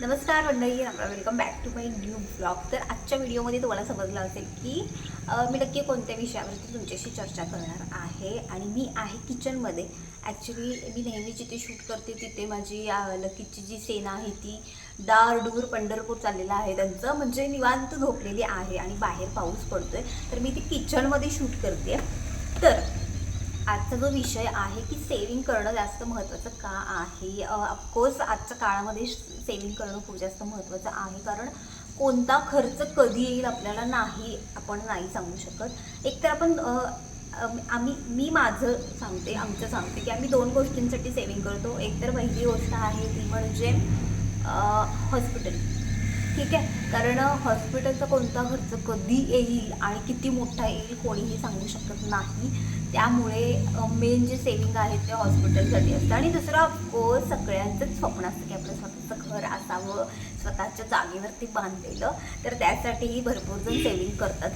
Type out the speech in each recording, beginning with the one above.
नमस्कार मंडळी welcome back to my new blog तर आजच्या व्हिडिओमध्ये तुम्हाला समजलं असेल की मी नक्की कोणत्या विषयावरती तुमच्याशी चर्चा करणार आहे आणि मी आहे किचनमध्ये ॲक्च्युली मी नेहमी जिथे शूट करते तिथे माझी लकीची जी सेना आहे ती डारडूर पंढरपूर चाललेलं आहे त्यांचं. म्हणजे निवांत झोपलेली आहे आणि बाहेर पाऊस पडतोय. तर मी ती किचनमध्ये शूट करते. तर आजचा जो विषय आहे की सेविंग करणं जास्त महत्त्वाचं का आहे? ऑफकोर्स आजच्या काळामध्ये सेविंग करणं खूप जास्त महत्त्वाचं आहे. कारण कोणता खर्च कधी येईल आपल्याला नाही आपण नाही सांगू शकत. एकतर आपण आम्ही मी माझं सांगते आमचं सांगते की आम्ही दोन गोष्टींसाठी सेविंग करतो. एकतर पहिली गोष्ट आहे ती म्हणजे हॉस्पिटल ठीक आहे. कारण हॉस्पिटलचा कोणता खर्च कधी येईल आणि किती मोठा येईल कोणीही सांगू शकत नाही. त्यामुळे मेन जे सेविंग आहे ते हॉस्पिटलसाठी असतं. आणि दुसरं ऑफकोर्स सगळ्यांचंच स्वप्न असतं की आपलं स्वतःचं घर असावं स्वतःच्या जागेवरती बांधलेलं. तर त्यासाठीही भरपूर जण सेविंग करतात.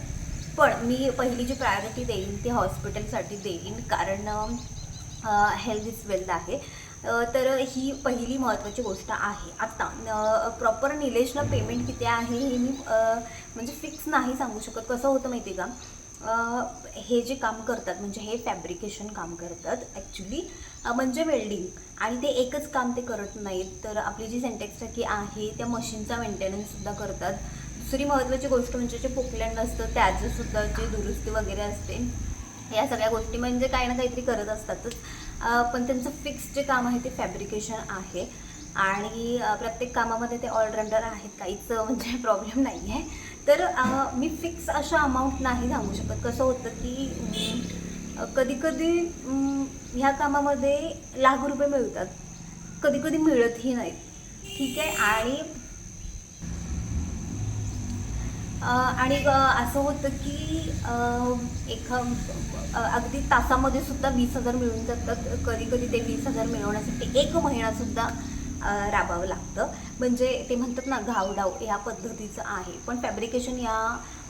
पण मी पहिली जी प्रायोरिटी देईन ती हॉस्पिटलसाठी देईन. कारण हेल्थ इज वेल्थ आहे. तर ही पहिली महत्त्वाची गोष्ट आहे. आता प्रॉपर निलेशला पेमेंट किती आहे हे मी म्हणजे फिक्स नाही सांगू शकत. कसं होतं माहिती आहे का हे जे काम करतात म्हणजे हे फॅब्रिकेशन काम करतात ॲक्च्युली म्हणजे वेल्डिंग आणि ते एकच काम ते करत नाहीत. तर आपली जी सेंटेक्स टाकी आहे त्या मशीनचा मेंटेनन्ससुद्धा करतात. दुसरी महत्त्वाची गोष्ट म्हणजे जे पोकलँड असतं त्याचंसुद्धा जे दुरुस्ती वगैरे असते या सगळ्या गोष्टी म्हणजे काही ना काहीतरी करत असतातच. पण त्यांचं फिक्स जे काम आहे ते फॅब्रिकेशन आहे. आणि प्रत्येक कामामध्ये ते ऑलराऊंडर आहेत. काहीच म्हणजे प्रॉब्लेम नाही आहे तर मी फिक्स अशा अमाऊंट नाही सांगू शकत. कसं होतं की कधी कधी ह्या कामामध्ये लाख रुपये मिळतात. कधी कधी मिळतही नाहीत. ठीक आहे? आणि आणि असं होतं की एक एका अगदी तासामध्ये सुद्धा वीस हजार मिळून जातात. कधी कधी ते वीस हजार मिळवण्यासाठी एक महिनासुद्धा राबावं लागतं. म्हणजे ते म्हणतात ना घावडाव या पद्धतीचं आहे. पण फॅब्रिकेशन या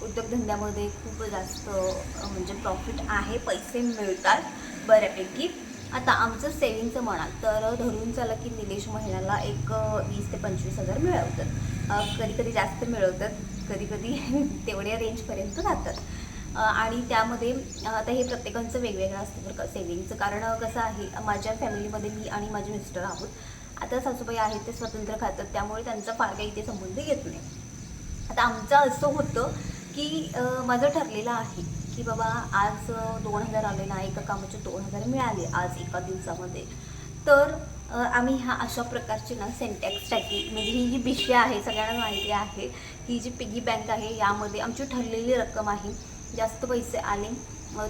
उद्योगधंद्यामध्ये खूप जास्त म्हणजे प्रॉफिट आहे. पैसे मिळतात बऱ्यापैकी. आता आमचं सेविंगचं म्हणाल तर धरून चला की निलेश महिन्याला एक वीस ते पंचवीस हजार मिळवतात. कधी कधी जास्त मिळवतात. कधी कधी तेवढ्या रेंजपर्यंत जातात. आणि त्यामध्ये आता हे प्रत्येकाचं वेगवेगळं असतं बरं का सेविंगचं कारण कसं आहे माझ्या फॅमिलीमध्ये मी आणि माझे मिस्टर आहोत. आता सासूबाई आहेत ते स्वतंत्र खातात. त्यामुळे त्यांचा फार काही इथे संबंध येत नाही. आता आमचं असं होतं की माझं ठरलेलं आहे की बाबा आज दोन हजार आले ना एका कामाचे दोन हजार मिळाले आज एका दिवसामध्ये. तर आम्ही ह्या अशा प्रकारची ना सेंटॅक्स टाकी म्हणजे ही जी पिशवी आहे सगळ्यांना माहिती आहे ही जी पिगी बँक आहे यामध्ये आमची ठरलेली रक्कम आहे जास्त पैसे आले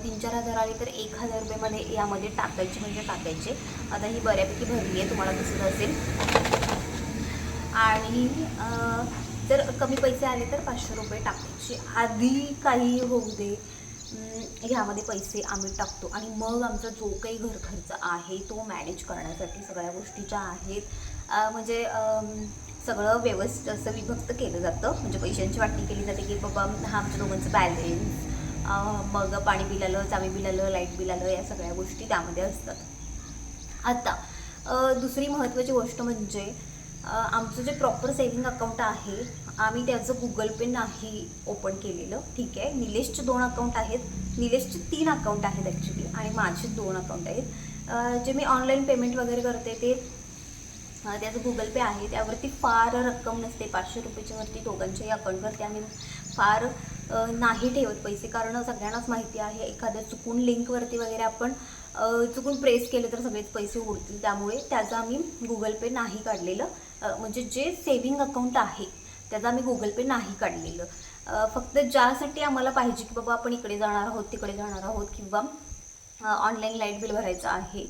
तीन चार हजार आले तर एक हजार रुपयेमध्ये यामध्ये टाकायचे म्हणजे टाकायचे. आता ही बऱ्यापैकी भरली आहे तुम्हाला दिसत असेल. आणि जर कमी पैसे आले तर पाचशे रुपये टाकायचे. आधी काही होऊ दे ह्यामध्ये पैसे आम्ही टाकतो. आणि मग आमचा जो काही घर खर्च आहे तो मॅनेज करण्यासाठी सगळ्या गोष्टी ज्या आहेत म्हणजे सगळं व्यवस्थित असं विभक्त केलं जातं. म्हणजे पैशांची वाटणी केली जाते की बाबा हा आमच्या दोघांचं बॅलेन्स मग पाणी बिल आलं चावी बिल आलं लाइट बिल आलं या सगळ्या गोष्टी त्यामध्ये असतात. आता दुसरी महत्त्वाची गोष्ट म्हणजे आमचं जे प्रॉपर सेविंग अकाउंट आहे आम्ही त्याचं गुगल पे नाही ओपन केलेलं. ठीक आहे? निलेशचे दोन अकाउंट आहेत. निलेशचे तीन अकाउंट आहेत ॲक्च्युली आणि माझे दोन अकाउंट आहेत. जे मी ऑनलाईन पेमेंट वगैरे करते ते त्याचं गुगल पे आहे. त्यावरती फार रक्कम नसते. पाचशे रुपयाच्या वरती दोघांच्याही अकाउंटवरती आम्ही फार नाही ठेवत पैसे. कारण सगळ्यांनाच माहिती आहे एखाद्या चुकून लिंकवरती वगैरे आपण चुकून प्रेस केलं तर सगळेच पैसे उडतील त्यामुळे त्याचं आम्ही गुगल पे नाही काढलेलं. म्हणजे जे सेव्हिंग अकाउंट आहे त्याचं आम्ही गुगल पे नाही काढलेलं. फक्त ज्यासाठी आम्हाला पाहिजे की बाबा आपण इकडे जाणार आहोत तिकडे जाणार आहोत किंवा ऑनलाईन लाइट बिल भरायचं आहे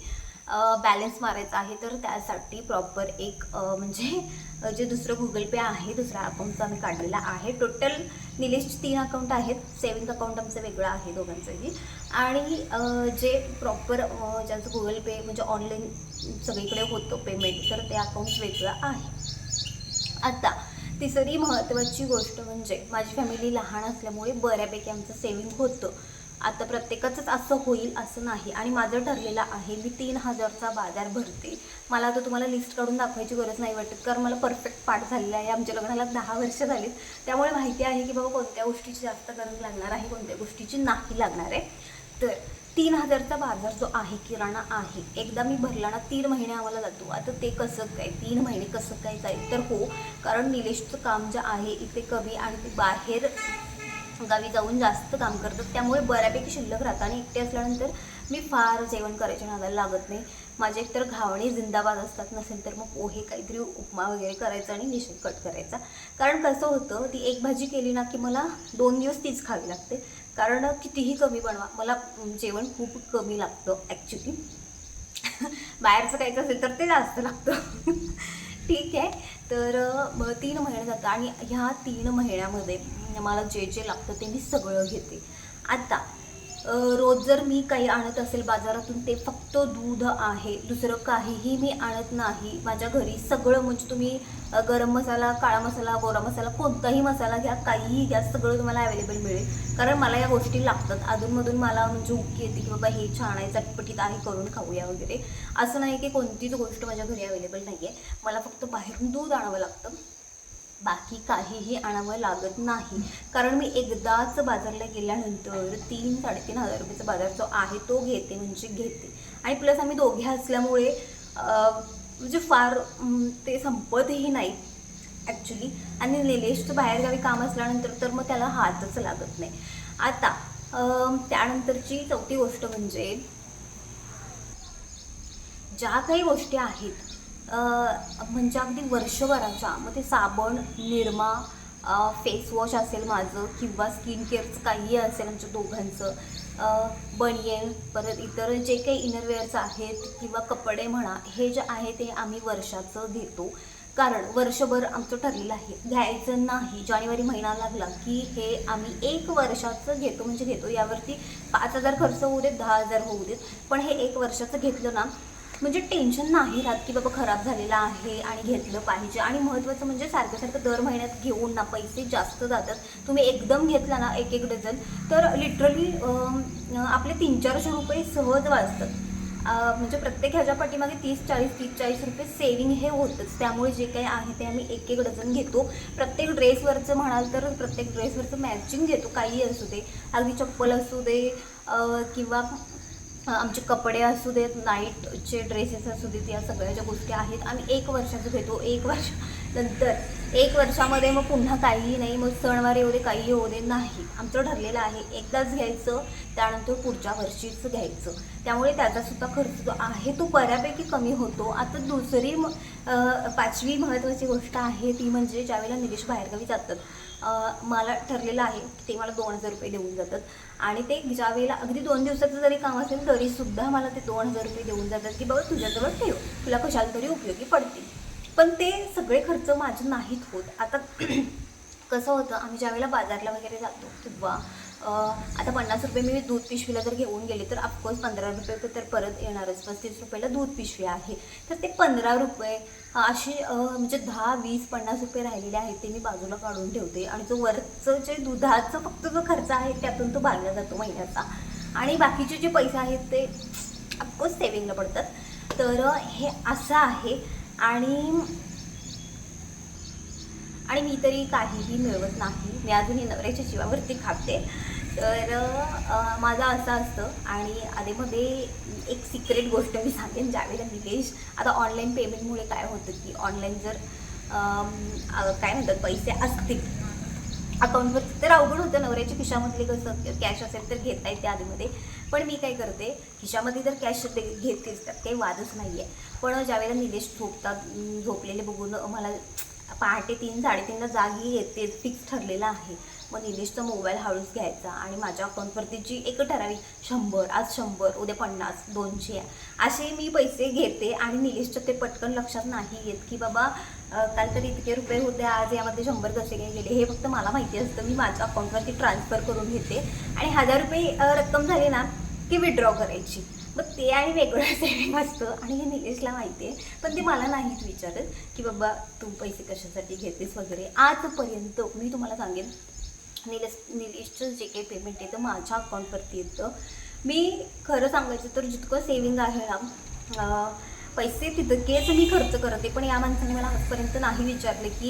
बॅलन्स मारायचा आहे तर त्यासाठी प्रॉपर एक म्हणजे जे दुसरं गुगल पे आहे दुसऱ्या अकाउंटचं आम्ही काढलेलं आहे. टोटल निलेशचे तीन अकाउंट आहेत. सेविंग अकाउंट आमचं वेगळं आहे दोघांचंही. आणि जे प्रॉपर ज्याचं गुगल पे म्हणजे ऑनलाईन सगळीकडे होतं पेमेंट तर ते अकाउंट वेगळं आहे. आता तिसरी महत्त्वाची गोष्ट म्हणजे माझी फॅमिली लहान असल्यामुळे बऱ्यापैकी आमचं सेविंग होतं. आता प्रत्येकाचंच असं होईल असं नाही. आणि माझं ठरलेलं आहे मी तीन हजारचा बाजार भरते. मला आता तुम्हाला लिस्ट काढून दाखवायची गरज नाही वाटत कारण मला परफेक्ट पाठ झालेला आहे. आमच्या लग्नाला दहा वर्ष झालीत. त्यामुळे माहिती आहे की बाबा कोणत्या गोष्टीची जास्त गरज लागणार आहे कोणत्या गोष्टीची नाही लागणार आहे. तर तीन हजारचा बाजार जो आहे किराणा आहे एकदा मी भरला ना तीन महिने आम्हाला जातो. आता ते कसं काय तीन महिने कसं काय जाईल? तर हो कारण निलेशचं काम जे आहे इथे कमी आणि ते बाहेर गावी जाऊन जास्त काम करतात. त्यामुळे बऱ्यापैकी शिल्लक राहतं आणि एकटे असल्यानंतर मी फार जेवण करायच्या नादाला लागत नाही. माझे एकतर घावणे जिंदाबाद असतात नसेल तर मग पोहे काहीतरी उपमा वगैरे करायचा आणि निश्चित कट करायचा. कारण कसं होतं ती एक भाजी केली ना की मला दोन दिवस तीच खावी लागते. कारण कितीही कमी बनवा मला जेवण खूप कमी लागतं ॲक्च्युली बाहेरचं काहीच असेल तर ते जास्त लागतं. ठीक आहे. तर मग तीन महिने जातं आणि ह्या तीन महिन्यामध्ये मला जे जे लागतं ते मी सगळं घेते. आता रोज जर मी काही आणत असेल बाजारातून ते फक्त दूध आहे. दुसरं काहीही मी आणत नाही. माझ्या घरी सगळं म्हणजे तुम्ही गरम मसाला काळा मसाला गोरा मसाला कोणताही मसाला घ्या काहीही घ्या सगळं तुम्हाला अवेलेबल मिळेल. कारण मला या गोष्टी लागतात. अधूनमधून मला म्हणजे उकी येते की बाबा हे छान आहे चटपटीत आहे करून खाऊया वगैरे. असं नाही की कोणतीच गोष्ट माझ्या घरी अवेलेबल नाही आहे मला फक्त बाहेरून दूध आणावं लागतं. बाकी काहीही आणावं लागत नाही. कारण मी एकदाच बाजारला गेल्यानंतर तीन साडेतीन हजार रुपयाचा बाजार जो आहे तो घेते म्हणजे घेते. आणि प्लस आम्ही दोघे असल्यामुळे म्हणजे फार ते संपतही नाही ॲक्च्युली आणि निलेशचं बाहेरगावी काम असल्यानंतर तर मग त्याला हातच लागत नाही. आता त्यानंतरची चौथी गोष्ट म्हणजे ज्या काही गोष्टी आहेत म्हणजे अगदी वर्षभराच्या मग ते साबण निरमा फेस वॉश असेल माझं किंवा स्किन केअरचं काहीही असेल आमच्या दोघांचं बनियन परत इतर जे काही इनरवेअर्स आहेत किंवा कपडे म्हणा हे जे आहे ते आम्ही वर्षाचं घेतो कारण वर्षभर आमचं ठरलेलं आहे. घ्यायचं नाही. जानेवारी महिना लागला की हे आम्ही एक वर्षाचं घेतो म्हणजे घेतो. यावरती पाच हजार खर्च होऊ देत दहा हजार होऊ देत. पण हे एक वर्षाचं घेतलं ना म्हणजे टेन्शन नाही राहत की बाबा खराब झालेला आहे आणि घेतलं पाहिजे. आणि महत्त्वाचं म्हणजे सारखं सारखं दर महिन्यात घेऊन ना पैसे जास्त जातात. तुम्ही एकदम घेतला ना एक एक डझन तर लिटरली आपले तीन चारशे रुपये सहज वाचतात. म्हणजे प्रत्येक ह्याच्या पाठीमागे तीस चाळीस तीस चाळीस रुपये सेविंग हे होतंच. त्यामुळे जे काही आहे ते आम्ही एक एक डझन घेतो. प्रत्येक ड्रेसवरचं म्हणाल तर प्रत्येक ड्रेसवरचं मॅचिंग घेतो. काही असू दे. अगदी चप्पल असू दे किंवा आमचे कपडे असू देत नाईटचे ड्रेसेस असू देत या सगळ्या ज्या गोष्टी आहेत. आम्ही एक वर्षाचं घेतो. एक वर्ष नंतर एक वर्षामध्ये मग पुन्हा काहीही नाही. मग सणवार येऊ दे काही येऊ दे नाही. आमचं ठरलेलं आहे एकदाच घ्यायचं त्यानंतर पुढच्या वर्षीच घ्यायचं. त्यामुळे त्याचासुद्धा खर्च जो आहे तो बऱ्यापैकी कमी होतो. आता दुसरी म- पाचवी महत्त्वाची गोष्ट आहे ती म्हणजे ज्यावेळेला निलेश बाहेरगावी जातात मला ठरलेलं आहे की ते मला दोन हजार रुपये देऊन जातात. आणि ते ज्या वेळेला अगदी दोन दिवसाचं जरी काम असेल तरीसुद्धा मला ते दोन हजार रुपये देऊन जातात की बाबा तुझ्याजवळ ठेव. तुला कशाला तरी उपयोगी पडतील. पण ते सगळे खर्च माझे नाहीत होत. आता कसं होतं आम्ही ज्यावेळेला बाजारला वगैरे जातो किंवा आता पन्नास रुपये मी दूध पिशवीला जर घेऊन गेले तर ऑफकोर्स पंधरा रुपये तर परत येणारच. पस्तीस रुपयाला दूध पिशवी आहे. तर ते पंधरा रुपये अशी म्हणजे दहा वीस पन्नास रुपये राहिलेले आहेत ते मी बाजूला काढून ठेवते. आणि जो वरचं जे दुधाचं फक्त जो खर्च आहे त्यातून तो भागला जातो महिन्याचा. आणि बाकीचे जे पैसे आहेत ते ऑफकोर्स सेविंगला पडतात. तर हे असं आहे. आणि आणि मी तरी काहीही मिळवत नाही. मी अजूनही नवऱ्याच्या जीवावरती खाते. तर माझं असं असतं आणि आधीमध्ये एक सिक्रेट गोष्ट मी सांगेन ज्यावेळेला निलेश आता ऑनलाईन पेमेंटमुळे काय होतं की ऑनलाईन जर काय म्हणतात पैसे असतील अकाउंटवर तर अवघड होतं. नवऱ्याच्या खिशामधले कसं कॅश असेल तर घेता येते आधीमध्ये. पण मी काय करते खिशामध्ये जर कॅश घेतेच त्यात काही वादच नाही आहे पण ज्यावेळेला निलेश झोपतात झोपलेले बघून मला पहाटे तीन साडेतीनला जागी येते फिक्स ठरलेलं आहे. मग निलेशचा मोबाईल हळूच घ्यायचा आणि माझ्या अकाउंटवरती जी एक ठराविक शंभर आज शंभर उद्या पन्नास दोनशे असे मी पैसे घेते आणि निलेशचं ते पटकन लक्षात नाही येत की बाबा काल तरी इतके रुपये होते आज यामध्ये शंभर कसे काय गेले? हे फक्त मला माहिती असतं. मी माझ्या अकाउंटवरती ट्रान्सफर करून घेते आणि हजार रुपये रक्कम झाली ना की विड्रॉ करायची. मग ते आणि वेगळं सेविंग असतं आणि हे निलेशला माहिती आहे. पण ते मला नाहीच विचारत की बाबा तू पैसे कशासाठी घेतेस वगैरे? आजपर्यंत मी तुम्हाला सांगेन निलेश निलेशचं जे काही पेमेंट येतं माझ्या अकाउंटवरती येतं. मी खरं सांगायचं तर जितकं सेविंग आहे ना पैसे तितकेच मी खर्च करते पण या माणसाने मला आजपर्यंत नाही विचारले की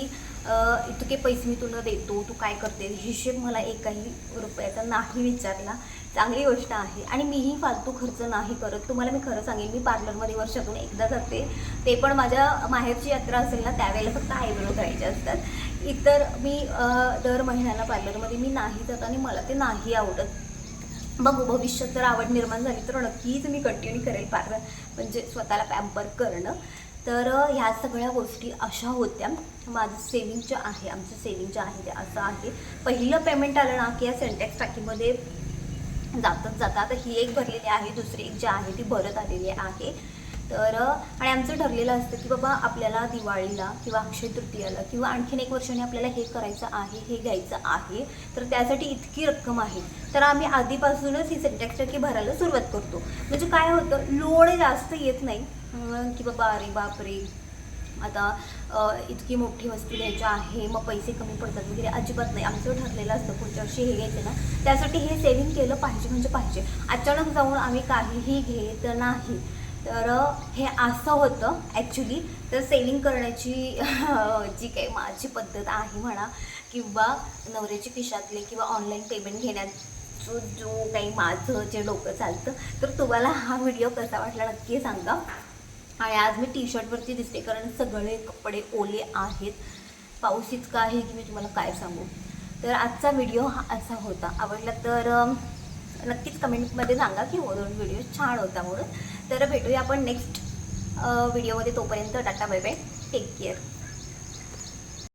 इतके पैसे मी तुला देतो तू काय करते हिशेब मला एकही रुपयाचा नाही विचारला. चांगली गोष्ट आहे आणि मीही फालतू खर्च नाही करत. तुम्हाला मी खरं सांगेन मी पार्लरमध्ये वर्षातून एकदा जाते. ते पण माझ्या माहेरची यात्रा असेल ना त्यावेळेला फक्त आयब्रो करायचे असतात. इतर मी दर महिन्याला पार्लरमध्ये मी नाही जात आणि मला ते नाही आवडत. बघू भविष्यात जर आवड निर्माण झाली तर नक्कीच मी कंटिन्यू करेल पार्लर. म्हणजे स्वतःला पॅम्पर करणं. तर ह्या सगळ्या गोष्टी अशा होत्या. माझं सेविंगच्या आहे आमचं सेविंगच्या आहे ते असं आहे. पहिलं पेमेंट आलं ना की या सेंटेक्स टाकीमध्ये जातच जातात. आता ही एक भरलेली आहे दुसरी एक जी आहे ती भरत आलेली आहे. तर आणि आमचं ठरलेलं असतं की बाबा आपल्याला दिवाळीला किंवा अक्षय तृतीयाला किंवा आणखीन एक वर्षाने आपल्याला हे करायचं आहे हे घ्यायचं आहे तर त्यासाठी इतकी रक्कम आहे. तर आम्ही आधीपासूनच ही सेंटेक्स टाकी भरायला सुरुवात करतो. म्हणजे काय होतं लोड जास्त येत नाही. की बाबा अरे बापरे. आता इतकी मोठी वस्तू घ्यायची आहे मग पैसे कमी पडतात वगैरे अजिबात नाही. आमचं ठरलेलं असतं पुढच्या वर्षी हे घ्यायचं ना. त्यासाठी हे सेविंग केलं पाहिजे म्हणजे पाहिजे अचानक जाऊन आम्ही काहीही घेत नाही. तर हे असं होतं ॲक्च्युली तर सेविंग करण्याची जी काही माझी पद्धत आहे म्हणा किंवा नवऱ्याची खिशातले किंवा ऑनलाईन पेमेंट घेण्याचं जो जो काही माझं जे डोकं चालतं तर तुम्हाला हा व्हिडिओ कसा वाटला नक्की सांगा. आणि आज मी टी शर्टवरती दिसते कारण सगळे कपडे ओले आहेत. पाऊस इतका आहे की मी तुम्हाला काय सांगू? तर आजचा व्हिडिओ हा असा होता. आवडला तर नक्कीच कमेंटमध्ये सांगा की हो दोन व्हिडिओ छान होता म्हणून. तर भेटूया आपण नेक्स्ट व्हिडिओमध्ये तोपर्यंत tata bye bye. Take care